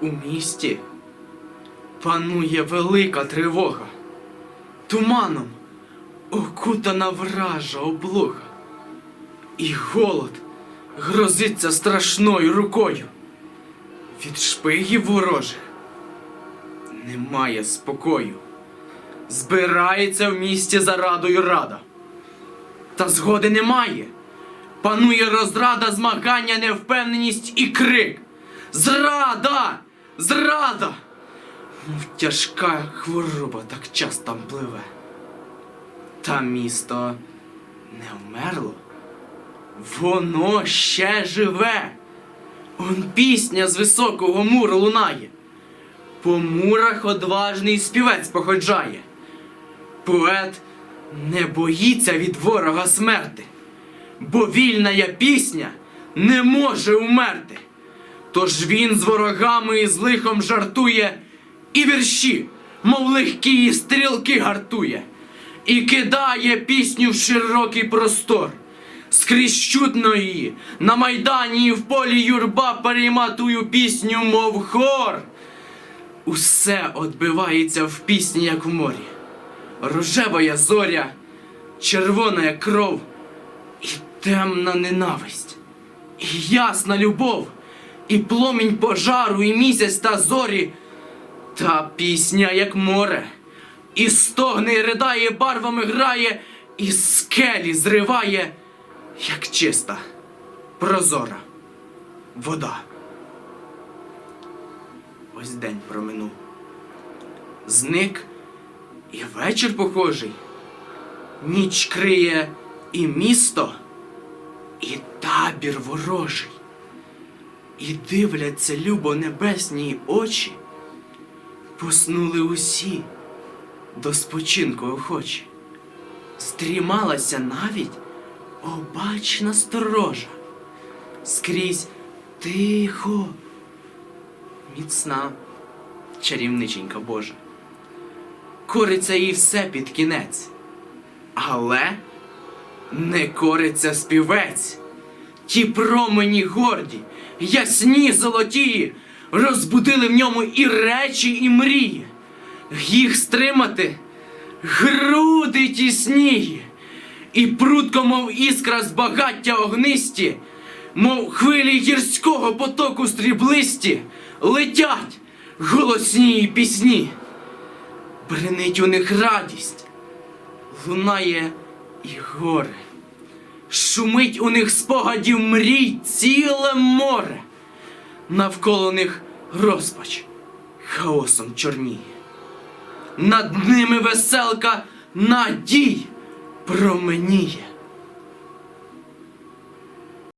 У місті панує велика тривога. Туманом окутана вража облога. І голод грозиться страшною рукою. Від шпигів ворожих немає спокою. Збирається в місті за радою рада. Та згоди немає. Панує розрада, змагання, невпевненість і крик. Зрада! Зрада! Мов тяжка хвороба так час там пливе. Та місто не вмерло. Воно ще живе. Он пісня з високого муру лунає. По мурах одважний співець походжає. Поет не боїться від ворога смерти, бо вільна пісня не може умерти. Тож він з ворогами і з лихом жартує, і вірші, мов легкі стрілки гартує, і кидає пісню в широкий простор. Скрізь чутно на майдані і в полі юрба перейматую пісню, мов хор. Усе отбивається в пісні, як в морі. Рожева зоря, червона кров і темна ненависть, і ясна любов, і пломінь пожару, і місяць та зорі, та пісня, як море, і стогне, і ридає, барвами грає, і скелі зриває, як чиста, прозора вода. Ось день проминув. Зник і вечір похожий. Ніч криє і місто, і табір ворожий. І дивляться любо небесні очі. Поснули усі до спочинку охочі. Стрімалася навіть обачна сторожа. Скрізь тихо, міцна, чарівниченька Божа. Кориться їй все під кінець, але не кориться співець. Ті промені горді, ясні золоті, розбудили в ньому і речі, і мрії. Їх стримати груди тісніє, і прудко, мов іскра з багаття огнисті, мов хвилі гірського потоку стріблисті, летять голосні пісні. Бренить у них радість, лунає і горе. Шумить у них спогадів мрій ціле море. Навколо них розпач хаосом чорніє. Над ними веселка надій променіє.